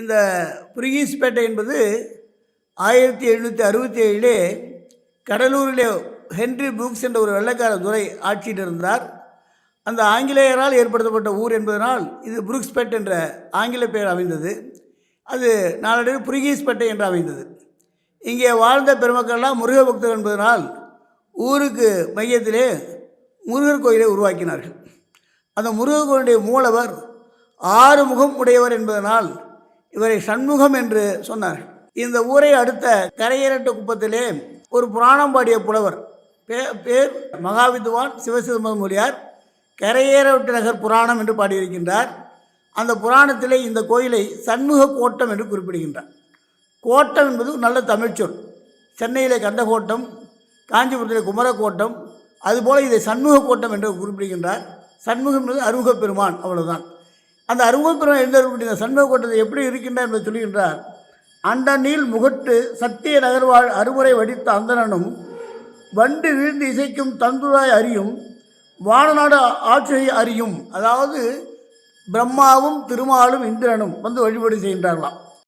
இந்த புரிகீஸ்பேட்டை என்பது ஆயிரத்தி எழுநூற்றி அறுபத்தி ஏழிலே கடலூரிலே ஹென்றி புக்ஸ் என்ற ஒரு வெள்ளைக்கார துறை ஆட்சியில் இருந்தார். அந்த ஆங்கிலேயரால் ஏற்படுத்தப்பட்ட ஊர் என்பதனால் இது புருக்ஸ்பேட் என்ற ஆங்கில பெயர் அமைந்தது. அது நாளடைவில் புரிகீஸ்பேட்டை என்று அமைந்தது. இங்கே வாழ்ந்த பெருமக்கள்லாம் முருக பக்தர் என்பதனால் ஊருக்கு மையத்திலே முருகர் கோயிலை உருவாக்கினார்கள். அந்த முருகர் கோயிலுடைய மூலவர் ஆறு முகம் உடையவர் என்பதனால் இவரை சண்முகம் என்று சொன்னார் இந்த ஊரை அடுத்த கரையரட்டு குப்பத்திலே ஒரு புராணம் பாடிய புலவர் பே பேர் மகாவித்வான் சிவசிதம்பரம் மொழியார் நகர் புராணம் என்று பாடியிருக்கின்றார். அந்த புராணத்திலே இந்த கோயிலை சண்முக கோட்டம் என்று குறிப்பிடுகின்றார். கோட்டம் என்பது நல்ல தமிழ்ச்சொல் சென்னையிலே கந்தகோட்டம் காஞ்சிபுரத்திலே குமரக்கோட்டம் அதுபோல் இதை சண்முக கோட்டம் என்று குறிப்பிடுகின்றார். சண்முகம் என்பது அருமுகப் பெருமான் அந்த அருமுகப் பெருமான் எழுந்தருக்கூடிய சண்முக கோட்டத்தை எப்படி இருக்கின்றார் என்று சொல்கின்றார் அண்டனில் முகட்டு சத்திய நகர்வாழ் அறுமுறை வடித்த அந்தணனும் வண்டு வீழ்ந்து இசைக்கும் தந்துராய் அறியும் வானநாடு ஆட்சியை அறியும் அதாவது பிரம்மாவும் திருமாலும் இந்திரனும் வந்து வழிபாடு செய்கின்றார்களாம்.